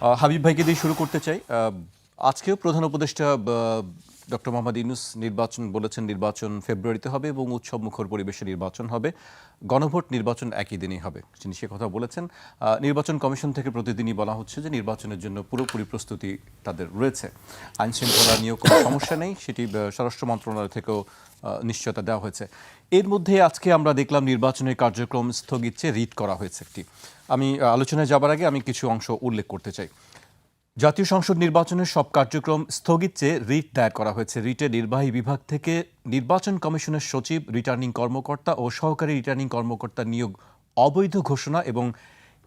হাবিব ভাইকে দিয়ে শুরু করতে চাই। আজকেও প্রধান উপদেষ্টা ডক্টর মোহাম্মদ ইউনুস নির্বাচন বলেছেন, নির্বাচন ফেব্রুয়ারিতে হবে এবং উৎসব মুখর পরিবেশে নির্বাচন হবে। গণভোট নির্বাচন একই দিনেই হবে, তিনি সে কথা বলেছেন। নির্বাচন কমিশন থেকে প্রতিদিনই বলা হচ্ছে যে নির্বাচনের জন্য পুরোপুরি প্রস্তুতি তাদের রয়েছে। আইন শৃঙ্খলা নিয়েও কোনো সমস্যা নেই, সেটি স্বরাষ্ট্র মন্ত্রণালয় থেকেও নিশ্চয়তা দেওয়া হয়েছে। এর মধ্যে আজকে আমরা দেখলাম নির্বাচনের কার্যক্রম স্থগিত চেয়ে রিট করা হয়েছে একটি। আমি আলোচনায় যাবার আগে আমি কিছু অংশ উল্লেখ করতে চাই। জাতীয় সংসদ নির্বাচনের সব কার্যক্রম স্থগিত চেয়ে রিট দায়ের করা হয়েছে। রিটে নির্বাহী বিভাগ থেকে নির্বাচন কমিশনের সচিব, রিটার্নিং কর্মকর্তা ও সহকারী রিটার্নিং কর্মকর্তা নিয়োগ অবৈধ ঘোষণা এবং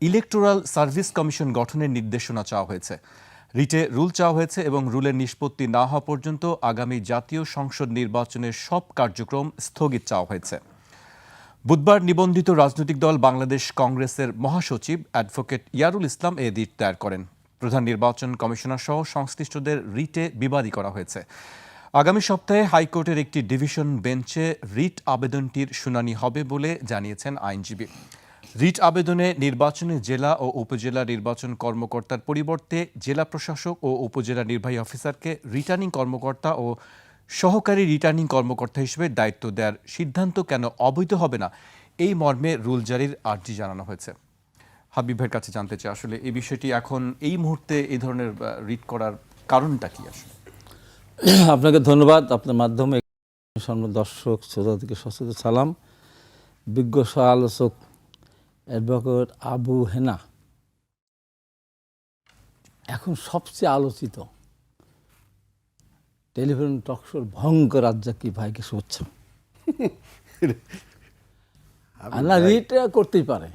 ইলেকটোরাল সার্ভিস কমিশন গঠনের নির্দেশনা চাওয়া হয়েছে। রিটে রুল চাওয়া হয়েছে এবং রুলের নিষ্পত্তি না হওয়া পর্যন্ত আগামী জাতীয় সংসদ নির্বাচনের সব কার্যক্রম স্থগিত চাওয়া হয়েছে। বুধবার নিবন্ধিত রাজনৈতিক দল বাংলাদেশ কংগ্রেসের মহাসচিব অ্যাডভোকেট ইয়ারুল ইসলাম এ রিট দায়ের করেন। প্রধান নির্বাচন কমিশনার সহ সংশ্লিষ্টদের রিটে বিবাদী করা হয়েছে। আগামী সপ্তাহে হাইকোর্টের একটি ডিভিশন বেঞ্চে রিট আবেদনটির শুনানি হবে বলে জানিয়েছেন আইনজীবী। রিট আবেদনে নির্বাচনে জেলা ও উপজেলা নির্বাচন কর্মকর্তার পরিবর্তে জেলা প্রশাসক ও উপজেলা নির্বাহী অফিসারকে রিটার্নিং কর্মকর্তা ও সহকারী রিটার্নিং কর্মকর্তা হিসেবে দায়িত্ব দেওয়ার সিদ্ধান্ত কেন অবৈধ হবে না, এই মর্মে রুল জারির আর্জি জানানো হয়েছে। হাবিবের কাছে জানতে চাই, আসলে এই বিষয়টি এখন এই মুহূর্তে এই ধরনের রিট করার কারণটা কি আসলে? আপনাকে ধন্যবাদ। আপনার মাধ্যমে দর্শক, শ্রোতাদেরকে সচেতন সালাম। বিজ্ঞ আলোচক অ্যাডভোকেট আবু হেনা এখন সবচেয়ে আলোচিত টেলিফোন টকশোর ভয়ঙ্কর রাজ্জাকি ভাইকে শুভেচ্ছা রিট করতেই পারে।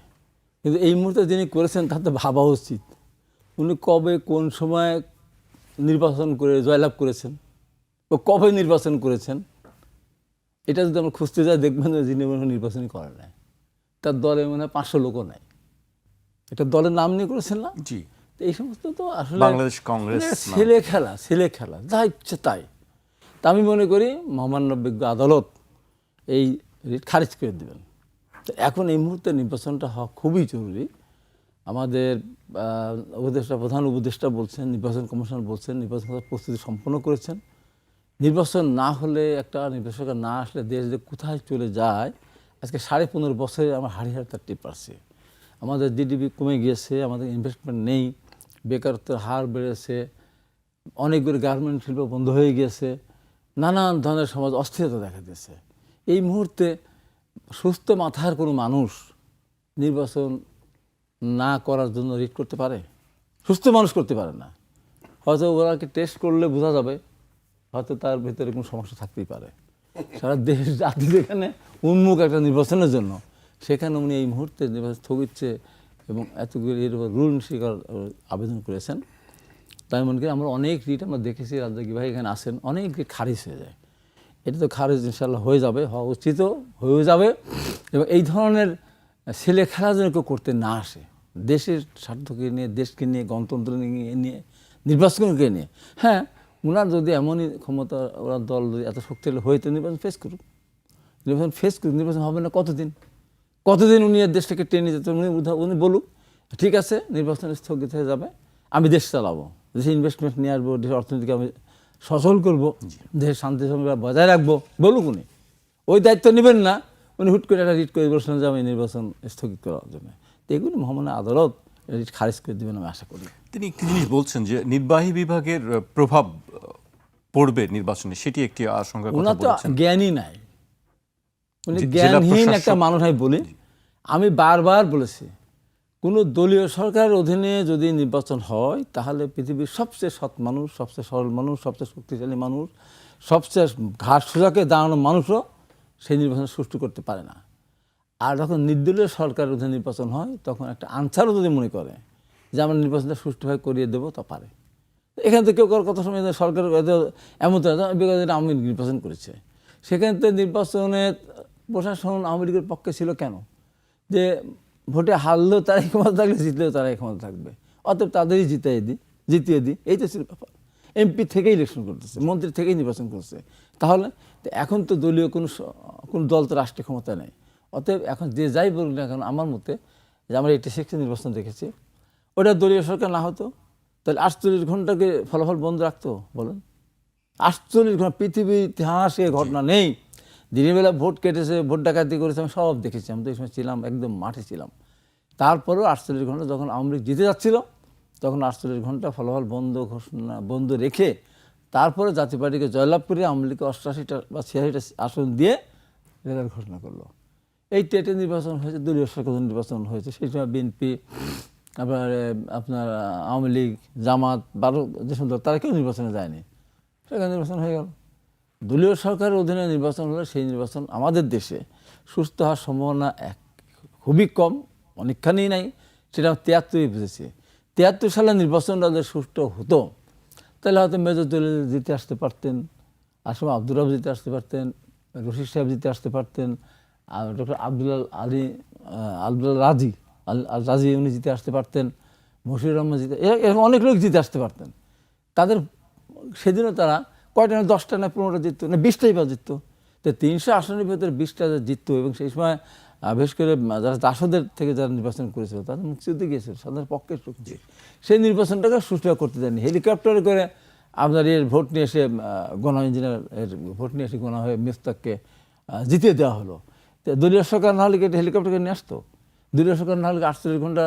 কিন্তু এই মুহূর্তে যিনি করেছেন তাতে ভাবা উচিত। উনি কবে কোন সময় নির্বাচন করে জয়লাভ করেছেন ও কবে নির্বাচন করেছেন এটা যদি আমরা খুঁজতে যাই দেখবেন যে যিনি মনে হয় নির্বাচনই করে নাই। তার দলে মনে হয় পাঁচশো লোকও নাই। এটা দলের নাম নিয়ে করেছেন না? জি। এই সমস্ত তো আসলে বাংলাদেশ কংগ্রেস ছেলে খেলা ছেলে খেলা যা ইচ্ছে তাই। তা আমি মনে করি মহামান্য বিজ্ঞ আদালত এই রিট খারিজ করে দেবেন। এখন এই মুহূর্তে নির্বাচনটা হওয়া খুবই জরুরি। আমাদের উপদেষ্টা, প্রধান উপদেষ্টা বলছেন, নির্বাচন কমিশন বলছেন, নির্বাচন প্রস্তুতি সম্পন্ন করেছেন। নির্বাচন না হলে একটা নির্বাচক না আসলে দেশ যে কোথায় চলে যায়, আজকে সাড়ে পনেরো বছরে আমার হাড়ি হাড়ি তার টিপ পারছি আমাদের জিডিপি কমে গিয়েছে, আমাদের ইনভেস্টমেন্ট নেই, বেকারত্বের হার বেড়েছে, অনেকগুলো গার্মেন্ট শিল্প বন্ধ হয়ে গিয়েছে। নানান ধরনের সমাজ অস্থিরতা দেখা দিয়েছে। এই মুহূর্তে সুস্থ মাথার কোনো মানুষ নির্বাচন না করার জন্য রিট করতে পারে? সুস্থ মানুষ করতে পারে না। হয়তো ওনাকে টেস্ট করলে বোঝা যাবে, হয়তো তার ভিতরে কোনো সমস্যা থাকতেই পারে। সারা দেশ জাতি যেখানে উন্মুখ একটা নির্বাচনের জন্য, সেখানে উনি এই মুহূর্তে নির্বাচন স্থগিতছে এবং এতগুলি এর উপর রুল স্বীকার আবেদন করেছেন। তাই মনে করি আমরা অনেক রিট আমরা দেখেছি রাজ্জাকি ভাই এখানে আসেন, অনেক রিট খারিজ হয়ে যায়। এটা তো খারিজ ইনশাল্লাহ হয়ে যাবে, হওয়া উচিত হয়েও যাবে। এবং এই ধরনের ছেলে খেলা যেন কেউ করতে না আসে। দেশের স্বার্থকে নিয়ে, দেশকে নিয়ে, গণতন্ত্র নিয়ে নিয়ে, নির্বাচনকে নিয়ে। হ্যাঁ ওনার যদি এমনই ক্ষমতা, ওনার দল যদি এত শক্তিশালী হয়ে তো নির্বাচন ফেস করুক। নির্বাচন ফেস করুক, নির্বাচন হবে না কতদিন? কতদিন উনি দেশটাকে টেনে যেতে উনি উনি বলুক, ঠিক আছে, নির্বাচন স্থগিত হয়ে যাবে, আমি দেশ চালাবো। দেশে ইনভেস্টমেন্ট নিয়ে আসব দেশের অর্থনীতিকে আমি সচল করব দেশের শান্তি সম্পর্ক বজায় রাখব বলুক উনি। ওই দায়িত্ব নেবেন না উনি হুট করে একটা রিট করে বলছেন যে আমি নির্বাচন স্থগিত করার জন্য। তো এগুলি মহামান্য আদালত রিট খারিজ করে দেবেন আমি আশা করি। তিনি একটি জিনিস বলছেন যে নির্বাহী বিভাগের প্রভাব পড়বে নির্বাচনে সেটি একটি আশঙ্কা ওনার তো জ্ঞানই নাই। উনি জ্ঞানহীন একটা মানুষ আমি বলি। আমি বারবার বলেছি কোনো দলীয় সরকারের অধীনে যদি নির্বাচন হয়, তাহলে পৃথিবীর সবচেয়ে সৎ মানুষ, সবচেয়ে সরল মানুষ, সবচেয়ে শক্তিশালী মানুষ, সবচেয়ে ঘাট সোজাকে দাঁড়ানো মানুষও সেই নির্বাচন সুষ্ঠু করতে পারে না। আর যখন নির্দলীয় সরকারের অধীনে নির্বাচন হয়, তখন একটা আনসারও যদি মনে করে যে আমরা নির্বাচনটা সুষ্ঠুভাবে করিয়ে দেবো, তা পারে। এখান থেকে কেউ কারোর কথা শুনে সরকার এমন তো বিগত আওয়ামী লীগ নির্বাচন করেছে। সেখানে তো নির্বাচনে প্রশাসন আওয়ামী লীগের পক্ষে ছিল কেন? যে ভোটে হারলেও তারাই ক্ষমতা থাকলে জিতলেও তারাই ক্ষমতা থাকবে। অতএব তাদেরই জিতিয়ে দিই জিতিয়ে দিই এই তো ছিল ব্যাপার। এমপি থেকেই ইলেকশন করতেছে, মন্ত্রী থেকেই নির্বাচন করছে। তাহলে এখন তো দলীয় কোনো কোনো দল তো রাষ্ট্রীয় ক্ষমতা নেই। অতএব এখন যে যাই বলুন না কেন, আমার মতে যে আমরা এইটি সিক্সে নির্বাচন দেখেছি, ওটা দলীয় সরকার না হতো, তাহলে আটচল্লিশ ঘন্টাকে ফলাফল বন্ধ রাখতো, বলেন। আটচল্লিশ ঘণ্টা পৃথিবীর ইতিহাসে ঘটনা নেই। দিনের বেলা ভোট কেটেছে, ভোট ডাকাতি করেছে, আমি সব দেখেছি। আমি তো এই সময় ছিলাম, একদম মাঠে ছিলাম। তারপরেও আটচল্লিশ ঘণ্টা যখন আওয়ামী লীগ জিতে যাচ্ছিল, তখন আটচল্লিশ ঘণ্টা ফলাফল বন্ধ ঘোষণা, বন্ধ রেখে তারপরে জাতীয় পার্টিকে জয়লাভ করে আওয়ামী লীগকে অষ্টআশিটা বা ছিয়াশিটা আসন দিয়ে রেজাল্ট ঘোষণা করল। এই টেটে নির্বাচন হয়েছে, দলীয় সরকার নির্বাচন হয়েছে। সেই সময় বিএনপি, আপনার আপনার আওয়ামী লীগ, জামাত, বারো যেসব দল, তারা কেউ নির্বাচনে যায়নি। সেখানে নির্বাচন হয়ে গেল। দলীয় সরকারের অধীনে নির্বাচন হলে সেই নির্বাচন আমাদের দেশে সুস্থ হওয়ার সম্ভাবনা এক খুবই কম অনেকখানি নাই সেটা তিয়াত্তরই বুঝেছি তিয়াত্তর সালে নির্বাচনটা যদি সুষ্ঠু হতো তাহলে হয়তো মেজর দলিল জিতে আসতে পারতেন আসলে আব্দুর রব জিতে আসতে পারতেন রশিদ সাহেব জিতে আসতে পারতেন আর ডক্টর আব্দুল আলী আহ, আব্দুল রাজি আল রাজি উনি জিতে আসতে পারতেন মশিউর রহমান জিতে এরকম অনেক লোক জিতে আসতে পারতেন। তাদের সেদিনও তারা কয়টা না দশটা না পনেরোটা জিততো, না বিশটাই বা জিততো? তো তিনশো আসনের ভেতরে বিশটা যা জিততো এবং সেই সময় বিশেষ করে যারা দাসদের থেকে যারা নির্বাচন করেছিল তাদের মুক্তিযুদ্ধে গিয়েছিল, সাধারণ পক্ষের শক্তি। সেই নির্বাচনটাকে সুষ্ঠু করতে দেয়নি। হেলিকপ্টারে করে আপনার এর ভোট নিয়ে এসে গণ ইঞ্জিনিয়ার এর ভোট নিয়ে এসে গোনা হয়ে মিস্তাককে জিতিয়ে দেওয়া হলো। তো দলীয় সরকার না হলে কি এটা হেলিকপ্টারকে নিয়ে আসতো? দলীয় সরকার না হলে আটচল্লিশ ঘণ্টা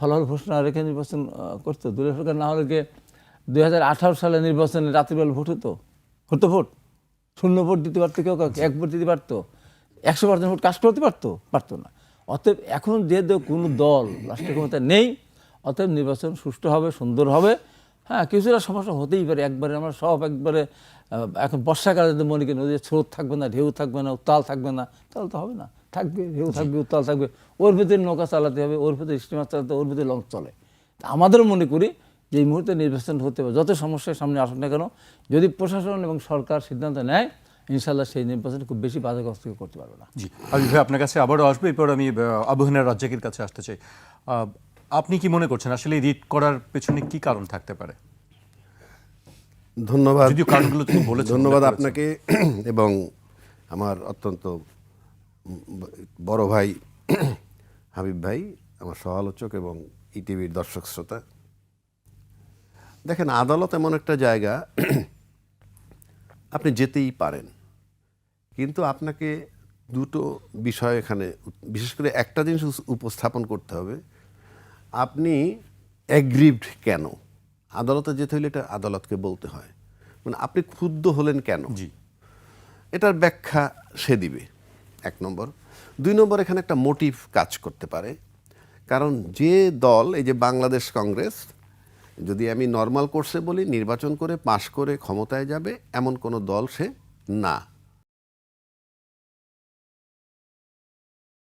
ফলাফল ঘোষণা রেখে নির্বাচন করতো? দলীয় সরকার না হলে দুই হাজার আঠারো সালে নির্বাচনে রাত্রিবেলা ভোট হতো? হতো ভোট। শূন্য ভোট দিতে পারতো কেউ কাউকে, এক ভোট দিতে পারতো। একশো পার্সেন্ট ভোট কাজ করতে পারতো? পারতো না। অতএব এখন যেহেতু কোনো দল রাষ্ট্রীয় ক্ষমতা নেই, অতএব নির্বাচন সুষ্ঠু হবে, সুন্দর হবে। হ্যাঁ কিছুটা সমস্যা হতেই পারে। একবারে আমরা সব একবারে এখন বর্ষাকালে যদি মনে করি নদীর স্রোত থাকবে না, ঢেউ থাকবে না, উত্তাল থাকবে না, তাহলে তো হবে না। থাকবে, ঢেউ থাকবে, উত্তাল থাকবে। ওর ভিতরে নৌকা চালাতে হবে, ওর ভিতরে স্টিমার চালাতে ওর ভিতরে লঞ্চ চলে। তা আমাদেরও মনে করি যে এই মুহূর্তে নির্বাচন হতে পারে যত সমস্যার সামনে আসুক না কেন যদি প্রশাসন এবং সরকার সিদ্ধান্ত নেয় ইনশাল্লাহ সেই নির্বাচন খুব বেশি বাধাগ্রস্ত করতে পারবে না। জি। আমি ভাই আপনার কাছে আবারও আসব এরপর আমি আহ, আবু রাজ্জাকের কাছে আসতে চাই। আপনি কি মনে করছেন আসলে রিট করার পেছনে কি কারণ থাকতে পারে? ধন্যবাদ। যদিও কারণগুলো তুমি বলে ধন্যবাদ আপনাকে এবং আমার অত্যন্ত বড় ভাই হাবিব ভাই আমার সহালোচক এবং ইটিভির দর্শক শ্রোতা। দেখেন আদালত এমন একটা জায়গা আপনি যেতেই পারেন। কিন্তু আপনাকে দুটো বিষয় এখানে বিশেষ করে একটা জিনিস উপস্থাপন করতে হবে। আপনি অ্যাগ্রিভড কেন? আদালতে যেতে হলে এটা আদালতকে বলতে হয়। মানে আপনি ক্ষুব্ধ হলেন কেন? জি। এটার ব্যাখ্যা সে দিবে। এক নম্বর। দুই নম্বর এখানে একটা মোটিভ কাজ করতে পারে। কারণ যে দল এই যে বাংলাদেশ কংগ্রেস যদি আমি নর্মাল কোর্সে বলি, নির্বাচন করে পাশ করে ক্ষমতায় যাবে, এমন কোনো দল সে না।